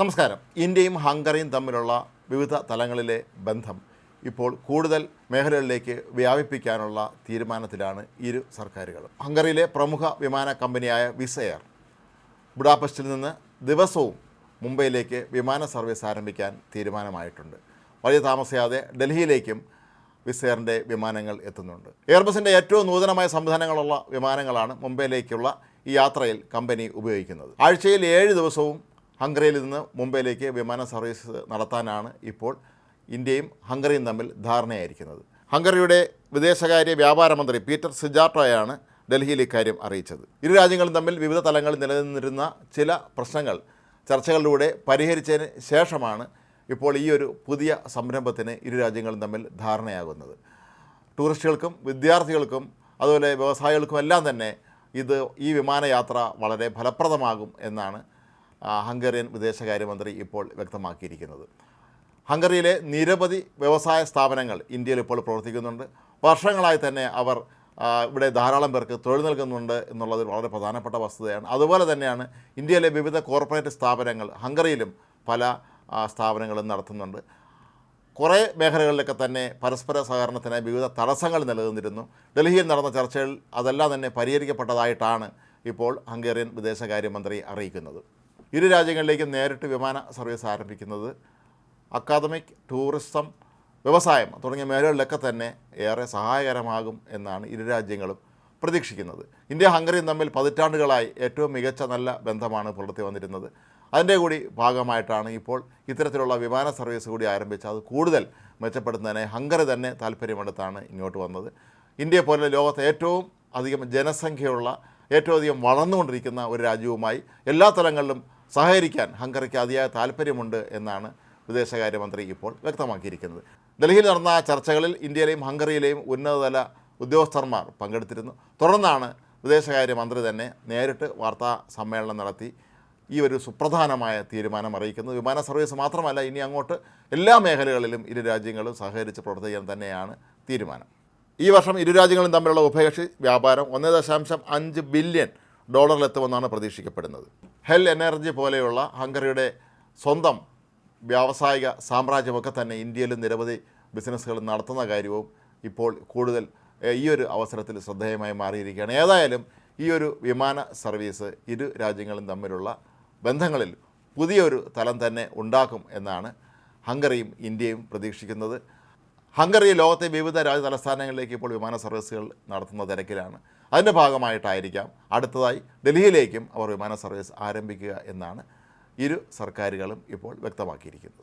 നമസ്കാരം. ഇന്ത്യയും ഹംഗറിയും തമ്മിലുള്ള വിവിധ തലങ്ങളിലെ ബന്ധം ഇപ്പോൾ കൂടുതൽ മേഖലകളിലേക്ക് വ്യാപിപ്പിക്കാനുള്ള തീരുമാനത്തിലാണ് ഇരു സർക്കാരുകളും. ഹംഗറിയിലെ പ്രമുഖ വിമാന കമ്പനിയായ വിസയർ ബുഡാപസ്റ്റിൽ നിന്ന് ദിവസവും മുംബൈയിലേക്ക് വിമാന സർവീസ് ആരംഭിക്കാൻ തീരുമാനമായിട്ടുണ്ട്. വലിയ താമസിയാതെ ഡൽഹിയിലേക്കും വിസയറിന്റെ വിമാനങ്ങൾ എത്തുന്നുണ്ട്. എയർബസിന്റെ ഏറ്റവും നൂതനമായ സംവിധാനങ്ങളുള്ള വിമാനങ്ങളാണ് മുംബൈയിലേക്കുള്ള ഈ യാത്രയിൽ കമ്പനി ഉപയോഗിക്കുന്നത്. ആഴ്ചയിൽ ഏഴ് ദിവസവും ഹംഗറിയിൽ നിന്ന് മുംബൈയിലേക്ക് വിമാന സർവീസ് നടത്താനാണ് ഇപ്പോൾ ഇന്ത്യയും ഹംഗറിയും തമ്മിൽ ധാരണയായിരിക്കുന്നത്. ഹംഗറിയുടെ വിദേശകാര്യ വ്യാപാര മന്ത്രി പീറ്റർ സിജാർട്ടോയാണ് ഡൽഹിയിൽ ഇക്കാര്യം അറിയിച്ചത്. ഇരു രാജ്യങ്ങളും തമ്മിൽ വിവിധ തലങ്ങളിൽ നിലനിന്നിരുന്ന ചില പ്രശ്നങ്ങൾ ചർച്ചകളിലൂടെ പരിഹരിച്ചതിന് ശേഷമാണ് ഇപ്പോൾ ഈ ഒരു പുതിയ സംരംഭത്തിന് ഇരു രാജ്യങ്ങളും തമ്മിൽ ധാരണയാകുന്നത്. ടൂറിസ്റ്റുകൾക്കും വിദ്യാർത്ഥികൾക്കും അതുപോലെ വ്യവസായികൾക്കും എല്ലാം തന്നെ ഇത് ഈ വിമാനയാത്ര വളരെ ഫലപ്രദമാകും എന്നാണ് ഹംഗേറിയൻ വിദേശകാര്യമന്ത്രി ഇപ്പോൾ വ്യക്തമാക്കിയിരിക്കുന്നത്. ഹംഗറിയിലെ നിരവധി വ്യവസായ സ്ഥാപനങ്ങൾ ഇന്ത്യയിൽ ഇപ്പോൾ പ്രവർത്തിക്കുന്നുണ്ട്. വർഷങ്ങളായി തന്നെ അവർ ഇവിടെ ധാരാളം പേർക്ക് തൊഴിൽ നൽകുന്നുണ്ട് എന്നുള്ളത് വളരെ പ്രധാനപ്പെട്ട വസ്തുതയാണ്. അതുപോലെ തന്നെയാണ് ഇന്ത്യയിലെ വിവിധ കോർപ്പറേറ്റ് സ്ഥാപനങ്ങൾ ഹംഗറിയിലും പല സ്ഥാപനങ്ങളും നടത്തുന്നുണ്ട്. കുറേ മേഖലകളിലൊക്കെ തന്നെ പരസ്പര സഹകരണത്തിന് വിവിധ തടസ്സങ്ങൾ നിലനിന്നിരുന്നു. ഡൽഹിയിൽ നടന്ന ചർച്ചയിൽ അതെല്ലാം തന്നെ പരിഹരിക്കപ്പെട്ടതായിട്ടാണ് ഇപ്പോൾ ഹംഗേറിയൻ വിദേശകാര്യമന്ത്രി അറിയിക്കുന്നത്. ഇരു രാജ്യങ്ങളിലേക്കും നേരിട്ട് വിമാന സർവീസ് ആരംഭിക്കുന്നത് അക്കാദമിക് ടൂറിസം വ്യവസായം തുടങ്ങിയ മേഖലകളിലൊക്കെ തന്നെ ഏറെ സഹായകരമാകും എന്നാണ് ഇരു രാജ്യങ്ങളും പ്രതീക്ഷിക്കുന്നത്. ഇന്ത്യ ഹംഗറിയും തമ്മിൽ പതിറ്റാണ്ടുകളായി ഏറ്റവും മികച്ച നല്ല ബന്ധമാണ് പുലർത്തി വന്നിരുന്നത്. അതിന്റെ കൂടി ഭാഗമായിട്ടാണ് ഇപ്പോൾ ഇത്തരത്തിലുള്ള വിമാന സർവീസ് കൂടി ആരംഭിച്ച് അത് കൂടുതൽ മെച്ചപ്പെടുത്തുന്നതിനെ ഹംഗറി തന്നെ താല്പര്യമെടുത്താണ് ഇങ്ങോട്ട് വന്നത്. ഇന്ത്യയെ പോലെ ലോകത്തെ ഏറ്റവും അധികം ജനസംഖ്യയുള്ള ഏറ്റവും അധികം വളർന്നുകൊണ്ടിരിക്കുന്ന ഒരു രാജ്യവുമായി എല്ലാ തലങ്ങളിലും സഹകരിക്കാൻ ഹംഗറിക്ക് അതിയായ താല്പര്യമുണ്ട് എന്നാണ് വിദേശകാര്യമന്ത്രി ഇപ്പോൾ വ്യക്തമാക്കിയിരിക്കുന്നത്. ഡൽഹിയിൽ നടന്ന ചർച്ചകളിൽ ഇന്ത്യയിലെയും ഹംഗറിയിലെയും ഉന്നതതല ഉദ്യോഗസ്ഥന്മാർ പങ്കെടുത്തിരുന്നു. തുടർന്നാണ് വിദേശകാര്യമന്ത്രി തന്നെ നേരിട്ട് വാർത്താ സമ്മേളനം നടത്തി ഈ ഒരു സുപ്രധാനമായ തീരുമാനം അറിയിക്കുന്നത്. വിമാന സർവീസ് മാത്രമല്ല ഇനി അങ്ങോട്ട് എല്ലാ മേഖലകളിലും ഇരു രാജ്യങ്ങളും സഹകരിച്ച് പ്രവർത്തിക്കാൻ തന്നെയാണ് തീരുമാനം. ഈ വർഷം ഇരു രാജ്യങ്ങളും തമ്മിലുള്ള ഉഭയകക്ഷി വ്യാപാരം ഒന്ന് ദശാംശം അഞ്ച് ബില്യൺ ഡോളറിലെത്തുമെന്നാണ് പ്രതീക്ഷിക്കപ്പെടുന്നത്. ഹെൽ എനർജി പോലെയുള്ള ഹംഗറിയുടെ സ്വന്തം വ്യാവസായിക സാമ്രാജ്യമൊക്കെ തന്നെ ഇന്ത്യയിൽ നിരവധി ബിസിനസ്സുകൾ നടത്തുന്ന കാര്യവും ഇപ്പോൾ കൂടുതൽ ഈ ഒരു അവസരത്തിൽ ശ്രദ്ധേയമായി മാറിയിരിക്കുകയാണ്. ഏതായാലും ഈ ഒരു വിമാന സർവീസ് ഇരു രാജ്യങ്ങളും തമ്മിലുള്ള ബന്ധങ്ങളിൽ പുതിയൊരു തലം തന്നെ ഉണ്ടാക്കും എന്നാണ് ഹംഗറിയും ഇന്ത്യയും പ്രതീക്ഷിക്കുന്നത്. ഹംഗറി ലോകത്തെ വിവിധ രാജ്യ തലസ്ഥാനങ്ങളിലേക്ക് ഇപ്പോൾ വിമാന സർവീസുകൾ നടത്തുന്ന തിരക്കിലാണ്. അതിന്റെ ഭാഗമായിട്ടായിരിക്കാം അടുത്തതായി ഡൽഹിയിലേക്കും അവർ വിമാന സർവീസ് ആരംഭിക്കുക എന്നാണ് ഇരു സർക്കാരുകളും ഇപ്പോൾ വ്യക്തമാക്കിയിരിക്കുന്നത്.